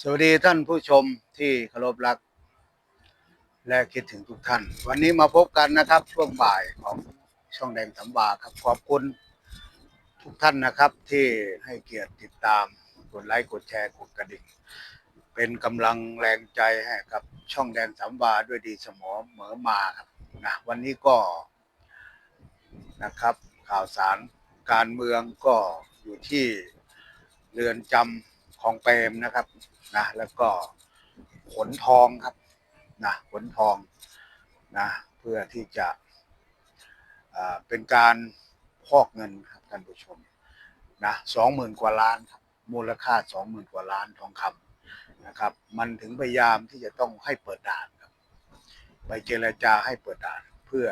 สวัสดีท่านผู้ชมที่เคารพรัก และคิดถึงทุกท่าน วันนี้มาพบกันนะครับ ช่วงบ่ายของช่องแดงสำบาครับขอบคุณทุกท่านนะครับที่ให้เกียรติติดตามกดไลค์กดแชร์กดกระดิ่งเป็นกำลังแรงใจให้กับช่องแดงสำบาด้วยดีสมอเหมอมาครับนะวันนี้ก็นะครับข่าวสารการเมืองก็อยู่ที่เรือนจำ องเปรมนะครับนะแล้วก็ขนทองครับนะขนทองนะเพื่อที่จะเป็นการพอกเงินครับท่านผู้ชมนะสองหมื่นกว่าล้านครับมูลค่าสองหมื่นกว่าล้านทองคำนะครับ มันถึงพยายามที่จะต้องให้เปิดด่านครับ ไปเจรจาให้เปิดด่านเพื่อ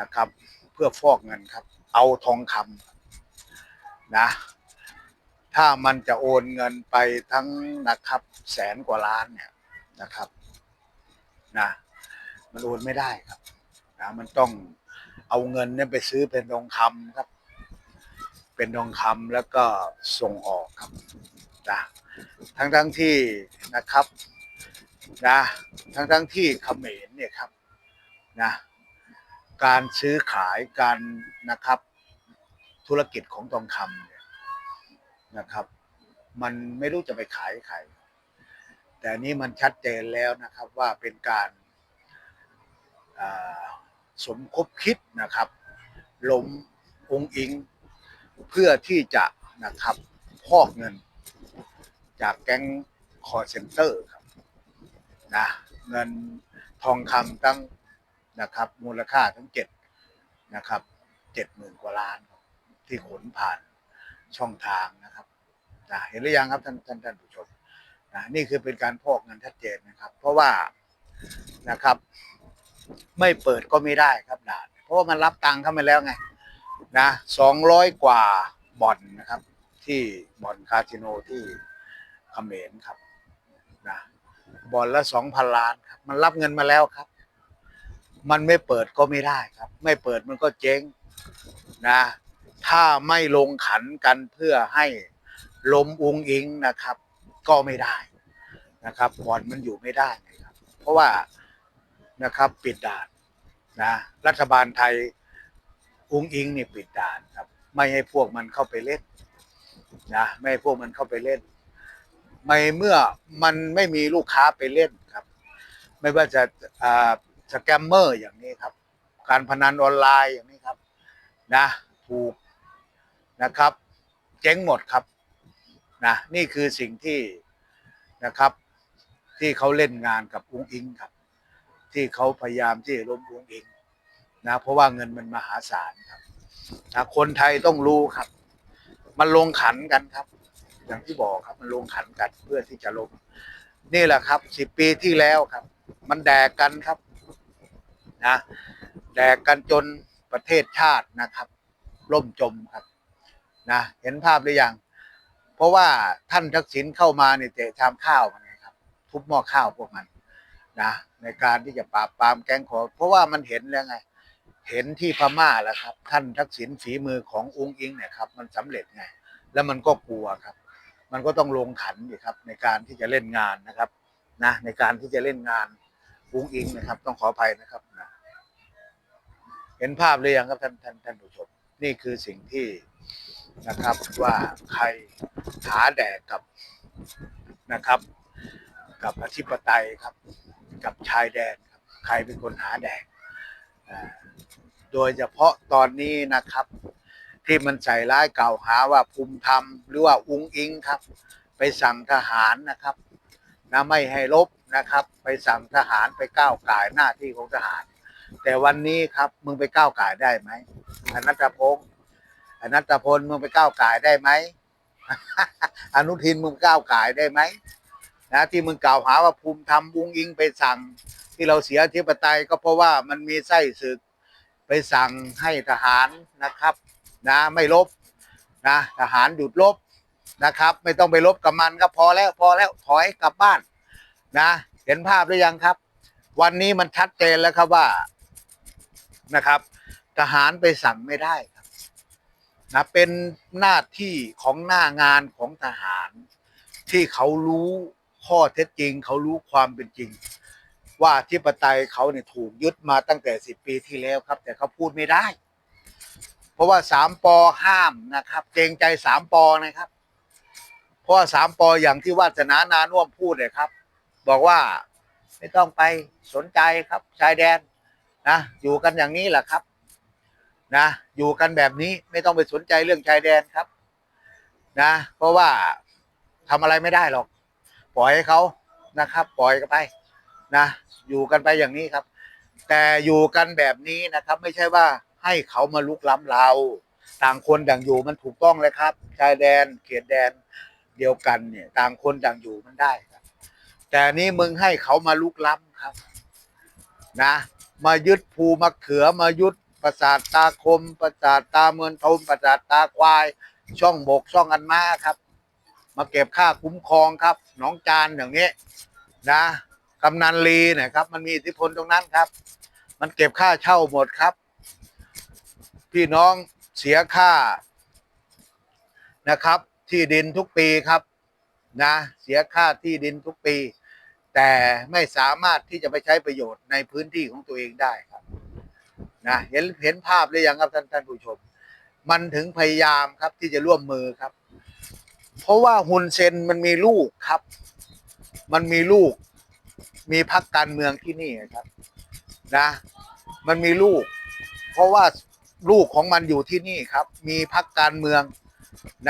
นะครับ เพื่อฟอกเงินครับ เอาทองคำนะ ถ้ามันจะโอนเงินไปทั้งนะครับ แสนกว่าล้านเนี่ยนะครับนะมันโอนไม่ได้ครับนะมันต้องเอาเงินเนี่ยไปซื้อเป็นทองคำครับ เป็นทองคำแล้วก็ส่งออกครับนะทั้งทั้งที่นะครับนะทั้งทั้งที่เขมรเนี่ยครับนะการซื้อขายการนะครับธุรกิจของทองคำเนี่ย นะครับ มันไม่รู้จะไปขายใครแต่นี้มันชัดเจนแล้วนะครับว่าเป็นการาสมคบคิดนะครับล้มองค์อิง เพื่อที่จะนะครับพอกเงิน จากแก๊งคอร์เซนเตอร์ครับนะเงินทองคำตั้งนะครับมูลค่าทั้งเจ็ดนะครับเจ็ดหมื่นกว่าล้านที่ขนผ่านช่องทางนะครับ นะเห็นหรือยังครับท่านท่านท่านผู้ชมนะนี่คือเป็นการพอกเงินชัดเจนนะครับ เพราะว่านะครับ ไม่เปิดก็ไม่ได้ครับด่านเพราะว่ามันรับตังค์เข้ามาแล้วไงนะสองร้อยกว่าบ่อนนะครับ ที่บ่อนคาสิโนที่เขมรครับนะบ่อนละสองพันล้านครับมันรับเงินมาแล้วครับ มันไม่เปิดก็ไม่ได้ครับ ไม่เปิดมันก็เจ๊งนะถ้าไม่ลงขันกันเพื่อให้ ลมอุงอิงนะครับ ก็ไม่ได้นะครับบ่อนมันอยู่ไม่ได้นะครับ เพราะว่านะครับปิดด่านนะรัฐบาลไทยอุงอิงนี่ปิดด่านครับ ไม่ให้พวกมันเข้าไปเล่นนะไม่ให้พวกมันเข้าไปเล่น ไม่เมื่อมันไม่มีลูกค้าไปเล่นครับ ไม่ว่าจะอ่าสแกมเมอร์อย่างนี้ครับ การพนันออนไลน์อย่างนี้ครับนะถูกนะครับ เจ๊งหมดครับ นะนี่คือสิ่งที่นะครับ ที่เขาเล่นงานกับอุ้งอิงครับ ที่เขาพยายามที่จะล้มอุ้งอิงนะเพราะว่าเงินมันมหาศาลครับนะคนไทยต้องรู้ครับ มันลงขันกันครับ อย่างที่บอกครับมันลงขันกันเพื่อที่จะล้มนี่แหละครับสิบปีที่แล้วครับ มันแดกกันครับนะแดกกันจนประเทศชาตินะครับ ล่มจมครับนะเห็นภาพหรือยัง เพราะว่าท่านทักษิณเข้ามาเนี่ยเตะชามข้าวมันไงครับ ทุบหม้อข้าวพวกมันนะในการที่จะปราบปรามแก๊งขอเพราะว่ามันเห็นแล้วไง เห็นที่พม่าแล้วครับ ท่านทักษิณฝีมือขององค์อิงเนี่ยครับมันสำเร็จไง แล้วมันก็กลัวครับ มันก็ต้องลงขันอยู่ครับ ในการที่จะเล่นงานนะครับนะในการที่จะเล่นงานองค์อิงนะครับ ต้องขออภัยนะครับนะเห็นภาพเลยยังครับท่านท่านท่านผู้ชมนี่คือสิ่งที่ นะครับว่าใครหาแดกกับนะครับ กับอธิปไตยครับ กับชายแดนครับใครเป็นคนหาแดกโดยเฉพาะตอนนี้นะครับ ที่มันใส่ร้ายกล่าวหาว่าภูมิธรรมหรือว่าอุงอิงครับ ไปสั่งทหารนะครับนะไม่ให้ลบนะครับ ไปสั่งทหารไปก้าวก่ายหน้าที่ของทหาร แต่วันนี้ครับมึงไปก้าวก่ายได้ไหมอนัตพงศ์ อนัตพลมึงไปก้าวไก่ายได้ไหม อนุทินมึงก้าวไก่ายได้ไหมนะที่มึงกล่าวหาว่าภูมิธรรมอุงอิงไปสั่ง ที่เราเสียอธิปไตยก็เพราะว่ามันมีไส้ศึกไปสั่งให้ทหารนะครับ นะไม่ลบนะทหารหยุดลบนะครับ ไม่ต้องไปลบกับมันก็พอแล้วพอแล้วถอยกลับบ้านนะเห็นภาพหรือยังครับ วันนี้มันชัดเจนแล้วครับว่านะครับ ทหารไปสั่งไม่ได้ นะเป็นหน้าที่ของหน้างานของทหาร ที่เขารู้ข้อเท็จจริง เขารู้ความเป็นจริง ว่าธิปไตยเขาเนี่ยถูกยึดมาตั้งแต่สิบปีที่แล้วครับ แต่เขาพูดไม่ได้ เพราะว่าสามปอห้ามนะครับ เกรงใจสามปอนะครับ เพราะว่าสามปออย่างที่วาสนานานุ่วมพูดเลยครับ บอกว่าไม่ต้องไปสนใจครับชายแดนนะอยู่กันอย่างนี้แหละครับ นะ อยู่กันแบบนี้ไม่ต้องไปสนใจเรื่องชายแดนครับ นะ เพราะว่าทำอะไรไม่ได้หรอก ปล่อยให้เขานะครับ ปล่อยกันไปนะ อยู่กันไปอย่างนี้ครับ แต่อยู่กันแบบนี้นะครับ ไม่ใช่ว่าให้เขามาลุกล้ำเรา ต่างคนต่างอยู่มันถูกต้องเลยครับ ชายแดนเขตแดนเดียวกันเนี่ย ต่างคนต่างอยู่มันได้ครับ แต่นี่มึงให้เขามาลุกล้ำครับ นะ มายึดภูมะเขือมายึด ประสาทตาคม ประสาทตาเมือนทมประสาทตาควาย ช่องบกช่องอันมาครับ มาเก็บค่าคุ้มครองครับหน้องจานอย่างนี้นะกำนันลีนะครับ มันมีอิทธิพลตรงนั้นครับ มันเก็บค่าเช่าหมดครับ พี่น้องเสียค่านะครับ ที่ดินทุกปีครับนะเสียค่าที่ดินทุกปี แต่ไม่สามารถที่จะไปใช้ประโยชน์ในพื้นที่ของตัวเองได้ครับ นะเห็นเห็นภาพหรือยังครับท่านท่านผู้ชม มันถึงพยายามครับที่จะร่วมมือครับ เพราะว่าฮุนเซนมันมีลูกครับ มันมีลูก มีพักการเมืองที่นี่ครับนะ มันมีลูก เพราะว่าลูกของมันอยู่ที่นี่ครับ มีพักการเมือง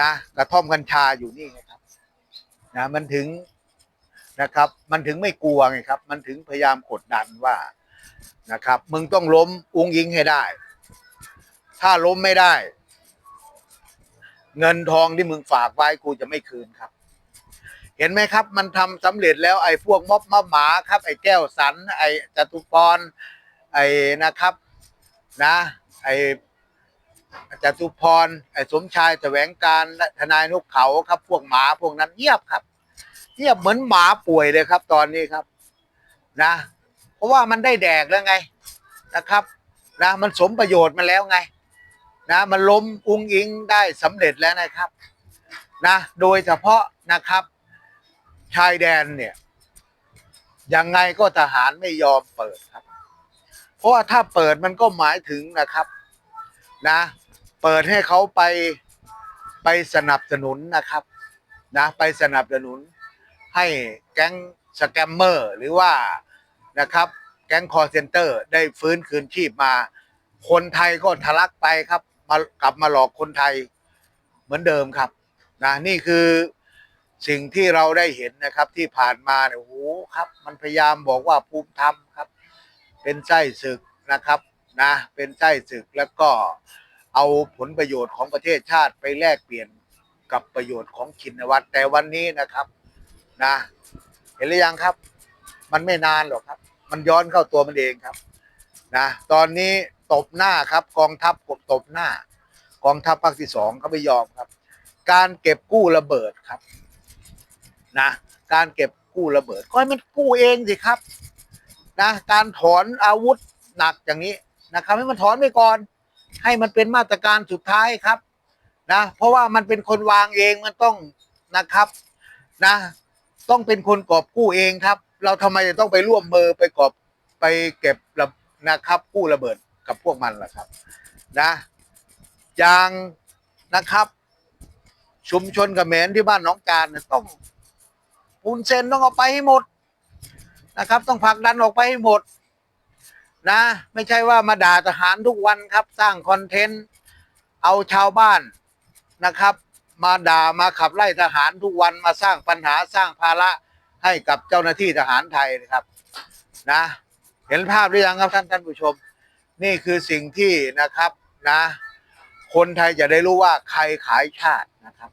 นะกระท่อมกัญชาอยู่นี่ครับนะมันถึงนะครับ มันถึงไม่กลัวไงครับ มันถึงพยายามกดดันว่า นะครับ มึงต้องล้มอุ้งยิงให้ได้ ถ้าล้มไม่ได้ เงินทองที่มึงฝากไว้กูจะไม่คืนครับ เห็นไหมครับ มันทำสำเร็จแล้วไอ้พวกม็อบมะหมาครับ ไอ้แก้วสัน ไอ้จตุพรไอ้นะครับ นะ ไอ้จตุพรไอ้สมชายแสวงการและทนายนกเขาครับ พวกหมาพวกนั้นเงียบครับเงียบเหมือนหมาป่วยเลยครับ ตอนนี้ครับ นะ เพราะว่ามันได้แดกแล้วไงนะครับนะมันสมประโยชน์มาแล้วไงนะมันล้มอุ้งอิงได้สำเร็จแล้วนะครับนะโดยเฉพาะนะครับ ชายแดนเนี่ยยังไงก็ทหารไม่ยอมเปิดครับ เพราะว่าถ้าเปิดมันก็หมายถึงนะครับนะ เปิดให้เขาไปไปสนับสนุนนะครับนะไปสนับสนุนให้แก๊งสแกมเมอร์หรือว่า นะครับ แก๊งคอร์เซนเตอร์ได้ฟื้นคืนชีพมา คนไทยก็ทะลักไปครับ มากลับมาหลอกคนไทยเหมือนเดิมครับนะนี่คือสิ่งที่เราได้เห็นนะครับที่ผ่านมาเนี่ยโอ้โหครับ มันพยายามบอกว่าภูมิธรรมครับ เป็นไส้ศึกนะครับนะเป็นไส้ศึกแล้วก็เอาผลประโยชน์ของประเทศชาติไปแลกเปลี่ยนกับประโยชน์ของชินวัตรแต่วันนี้นะครับนะ เห็นหรือยังครับ มันไม่นานหรอกครับ มันย้อนเข้าตัวมันเองครับนะตอนนี้ตบหน้าครับ กองทัพกบตบหน้า กองทัพภาคที่สองเขาไม่ยอมครับ การเก็บกู้ระเบิดครับนะการเก็บกู้ระเบิด ก็ให้มันกู้เองสิครับนะการถอนอาวุธหนักอย่างนี้นะครับให้มันถอนไปก่อน ให้มันเป็นมาตรการสุดท้ายครับนะเพราะว่ามันเป็นคนวางเองมันต้องนะครับนะต้องเป็นคนกอบกู้เองครับ เราทำไมจะต้องไปร่วมมือไปกอบไปเก็บระนะครับกู้ระเบิดกับพวกมันล่ะครับ นะอย่างนะครับ ชุมชนเขมรที่บ้านน้องจานเนี่ยต้องปูนเซนต้องเอาไปให้หมดนะครับ ต้องผลักดันออกไปให้หมด นะ ไม่ใช่ว่ามาด่าทหารทุกวันครับ สร้างคอนเทนต์เอาชาวบ้านนะครับ มาด่ามาขับไล่ทหารทุกวันมาสร้างปัญหาสร้างภาระ ให้กับเจ้าหน้าที่ทหารไทยนะครับนะ เห็นภาพหรือยังครับท่านท่านผู้ชม นี่คือสิ่งที่นะครับนะ คนไทยจะได้รู้ว่าใครขายชาตินะครับ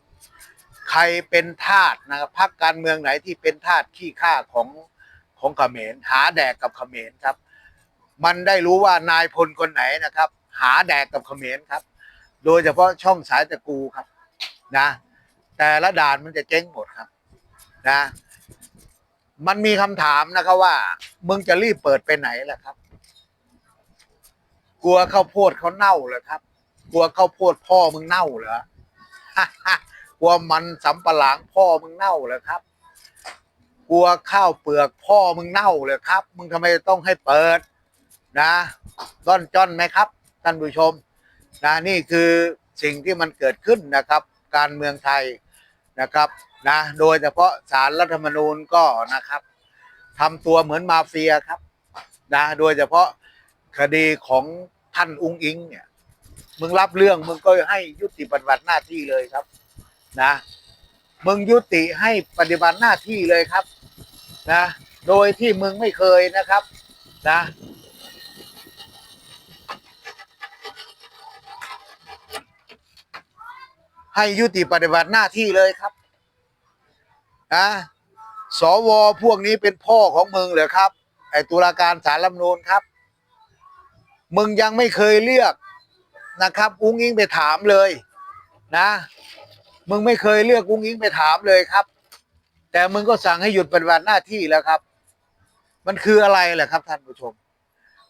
ใครเป็นทาสนะครับพรรคการเมืองไหนที่เป็นทาสขี้ข้าของของเขมรหาแดกกับเขมรครับ มันได้รู้ว่านายพลคนไหนนะครับ หาแดกกับเขมรครับ โดยเฉพาะช่องสายตะกูครับนะ แต่ละด่านมันจะเจ๊งหมดครับนะ มันมีคำถามนะครับว่า มึงจะรีบเปิดไปไหนล่ะครับ กลัวข้าวโพดเขาเน่าเหรอครับ กลัวข้าวโพดพ่อมึงเน่าเหรอ กลัวลัวมันสำปะหลังพ่อมึงเน่าเลยครับ กลัวข้าวเปลือกพ่อมึงเน่าเลยครับ มึงทำไมต้องให้เปิด นะต้อนจ้อนไหมครับท่านผู้ชม นะนี่คือสิ่งที่มันเกิดขึ้นนะครับ การเมืองไทยนะครับ นะโดยเฉพาะสารรัฐธรรมนูญก็นะครับทำตัวเหมือนมาเฟียครับนะโดยเฉพาะคดีของท่านอุ้งอิงเนี่ยมึงรับเรื่องมึงก็ให้ยุติปฏิบัติหน้าที่เลยครับนะมึงยุติให้ปฏิบัติหน้าที่เลยครับนะโดยที่มึงไม่เคยนะครับนะให้ยุติปฏิบัติหน้าที่เลยครับ นะสวพวกนี้เป็นพ่อของมึงเหรอครับ ไอ้ตุลาการสารรัฐมนูญครับ มึงยังไม่เคยเลือกนะครับ อุ้งอิงไปถามเลย นะ มึงไม่เคยเลือกอุ้งอิงไปถามเลยครับ แต่มึงก็สั่งให้หยุดปฏิบัติหน้าที่แล้วครับ มันคืออะไรแหละครับ ท่านผู้ชม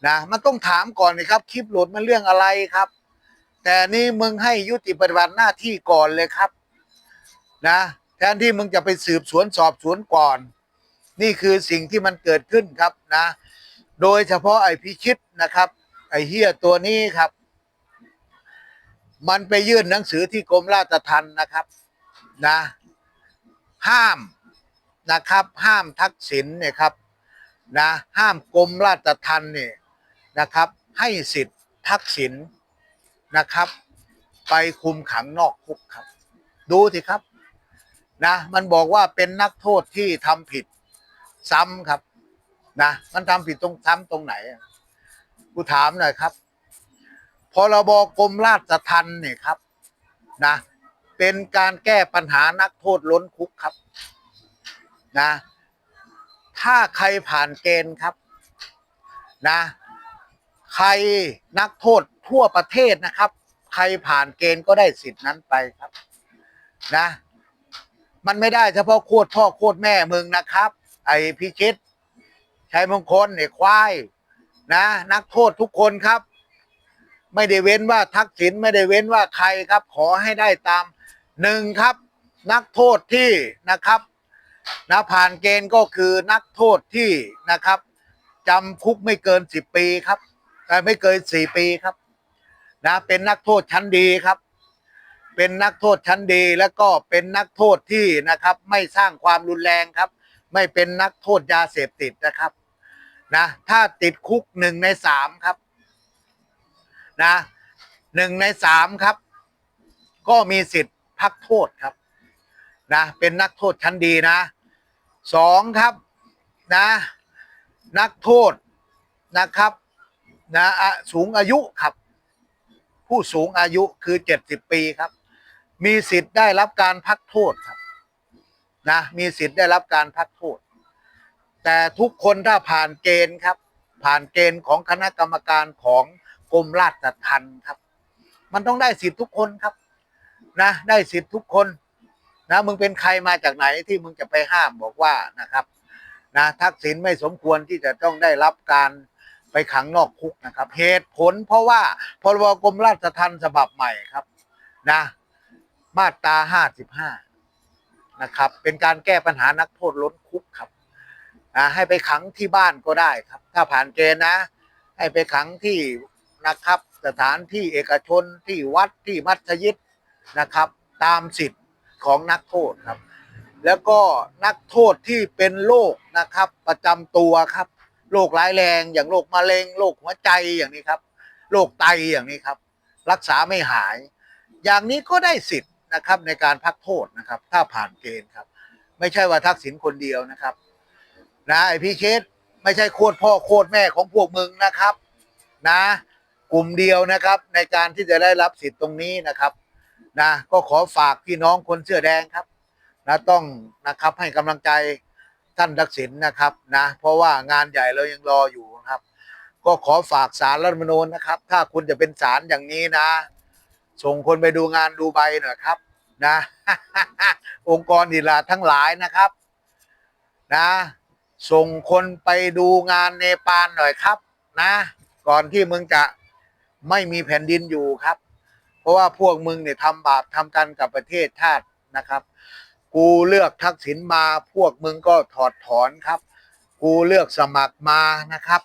นะมันต้องถามก่อนนะครับ คลิปโหลดมันเรื่องอะไรครับ แต่นี่มึงให้ยุติปฏิบัติหน้าที่ก่อนเลยครับ นะ แทนที่มึงจะไปสืบสวนสอบสวนก่อน นี่คือสิ่งที่มันเกิดขึ้นครับนะ โดยเฉพาะไอ้พิชิตนะครับ ไอ้เฮียตัวนี้ครับ มันไปยื่นหนังสือที่กรมราชทัณฑ์นะครับนะ ห้ามนะครับ ห้ามทักษิณเนี่ยครับนะห้ามกรมราชทัณฑ์เนี่ยนะครับ ให้สิทธิ์ทักษิณนะครับ ไปคุมขังนอกคุกครับ ดูสิครับ นะมันบอกว่าเป็นนักโทษที่ทำผิดซ้ำครับนะมันทำผิดตรงซ้ำตรงไหนกูถามหน่อยครับพรบกรมราชทัณฑ์เนี่ยครับนะเป็นการแก้ปัญหานักโทษล้นคุกครับนะถ้าใครผ่านเกณฑ์ครับนะใครนักโทษทั่วประเทศนะครับ ใครผ่านเกณฑ์ก็ได้สิทธินั้นไปครับนะ มันไม่ได้เฉพาะโคตรพ่อโคตรแม่มึงนะครับ ไอ้พิชิตชัยมงคลไอ้ควายนะ นักโทษทุกคนครับ ไม่ได้เว้นว่าทักษิณไม่ได้เว้นว่าใครครับ ขอให้ได้ตามหนึ่งครับ นักโทษที่นะครับนะผ่านเกณฑ์ก็คือนักโทษที่นะครับจำคุกไม่เกินสิบปีครับแต่ไม่เกินสี่ปีครับ นะเป็นนักโทษชั้นดีครับ เป็นนักโทษชั้นดี แล้วก็เป็นนักโทษที่นะครับ ไม่สร้างความรุนแรงครับ ไม่เป็นนักโทษยาเสพติดนะครับนะถ้าติดคุกหนึ่งในสามครับนะหนึ่งในสามครับ ก็มีสิทธิ์พักโทษครับนะเป็นนักโทษชั้นดีนะสองครับนะนักโทษนะครับนะสูงอายุครับ ผู้สูงอายุคือเจ็ดสิบปีครับ มีสิทธิ์ได้รับการพักโทษครับนะมีสิทธิ์ได้รับการพักโทษ แต่ทุกคนถ้าผ่านเกณฑ์ครับ ผ่านเกณฑ์ของคณะกรรมการของกรมราชทัณฑ์ครับ มันต้องได้สิทธิ์ทุกคนครับนะได้สิทธิ์ทุกคนนะมึงเป็นใครมาจากไหนที่มึงจะไปห้ามบอกว่านะครับนะทักษิณไม่สมควรที่จะต้องได้รับการไปขังนอกคุกนะครับ เหตุผลเพราะว่าพรบกรมราชทัณฑ์ฉบับใหม่ครับนะ มาตราห้าสิบห้านะครับ เป็นการแก้ปัญหานักโทษล้นคุกครับให้ไปขังที่บ้านก็ได้ครับ ถ้าผ่านเกณฑ์นะ ให้ไปขังที่นะครับ สถานที่เอกชนที่วัดที่มัสยิดนะครับ ตามสิทธิ์ของนักโทษครับ แล้วก็นักโทษที่เป็นโรคนะครับ ประจำตัวครับโรคร้ายแรงอย่างโรคมะเร็งโรคหัวใจอย่างนี้ครับโรคไตอย่างนี้ครับ รักษาไม่หาย อย่างนี้ก็ได้สิทธิ์ นะครับในการพักโทษนะครับ ถ้าผ่านเกณฑ์ครับ ไม่ใช่ว่าทักษิณคนเดียวนะครับ นะไอพี่เคสไม่ใช่โคตรพ่อโคตรแม่ของพวกมึงนะครับ นะ กลุ่มเดียวนะครับ ในการที่จะได้รับสิทธิ์ตรงนี้นะครับ นะก็ขอฝากพี่น้องคนเสื้อแดงครับนะต้องนะครับให้กำลังใจท่านทักษิณนะครับนะเพราะว่างานใหญ่เรายังรออยู่นะครับ ก็ขอฝากสารรัฐมนูญนะครับ ถ้าคุณจะเป็นศาลอย่างนี้นะ ส่งคนไปดูงานดูใบหน่อยครับนะ องค์กรอิสระทั้งหลายนะครับนะส่งคนไปดูงานเนปาลหน่อยครับนะ ก่อนที่มึงจะไม่มีแผ่นดินอยู่ครับ เพราะว่าพวกมึงเนี่ยทำบาปทำกันกับประเทศชาตินะครับ กูเลือกทักษิณมาพวกมึงก็ถอดถอนครับ กูเลือกสมัครมานะครับ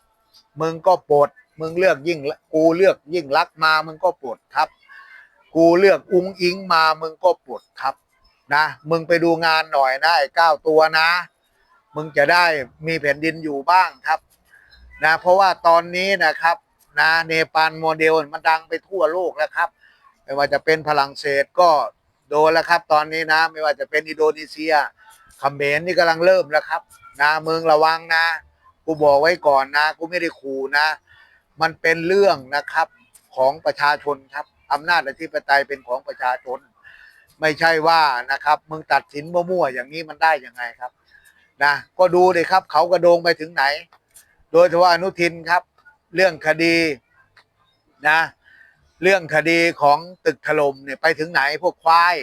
มึงก็ปลดมึงเลือกยิ่งกูเลือกยิ่งรักมามึงก็ปลดครับ กูเลือกอุ้งอิงมามึงก็ปลดครับนะ มึงไปดูงานหน่อยนะไอ้เก้าตัวนะ มึงจะได้มีแผ่นดินอยู่บ้างครับ นะ เพราะว่าตอนนี้นะครับ นะเนปาลโมเดลมันดังไปทั่วโลกแล้วครับ ไม่ว่าจะเป็นฝรั่งเศสก็โดนแล้วครับ ตอนนี้นะ ไม่ว่าจะเป็นอินโดนีเซียเขมรนี่กำลังเริ่มแล้วครับ นะมึงระวังนะ กูบอกไว้ก่อนนะ กูไม่ได้ขู่นะ มันเป็นเรื่องนะครับของประชาชนครับ อำนาจอธิปไตยเป็นของประชาชน ไม่ใช่ว่านะครับมึงตัดสินมั่วๆอย่างนี้มันได้ยังไงครับนะก็ดูเลยครับ เขากระโดงไปถึงไหน โดยเฉพาะอนุทินครับ เรื่องคดีนะ เรื่องคดีของตึกถล่มเนี่ยไปถึงไหนพวกควาย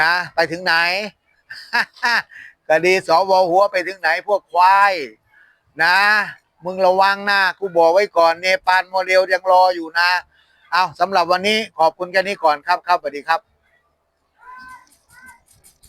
นะ ไปถึงไหนคดีสวหัวไปถึงไหนพวกควายนะ มึงระวังนะกูบอกไว้ก่อนเนปาลโมเดลยังรออยู่นะ เอาสำหรับวันนี้ขอบคุณแค่นี้ก่อนครับครับสวัสดีครับ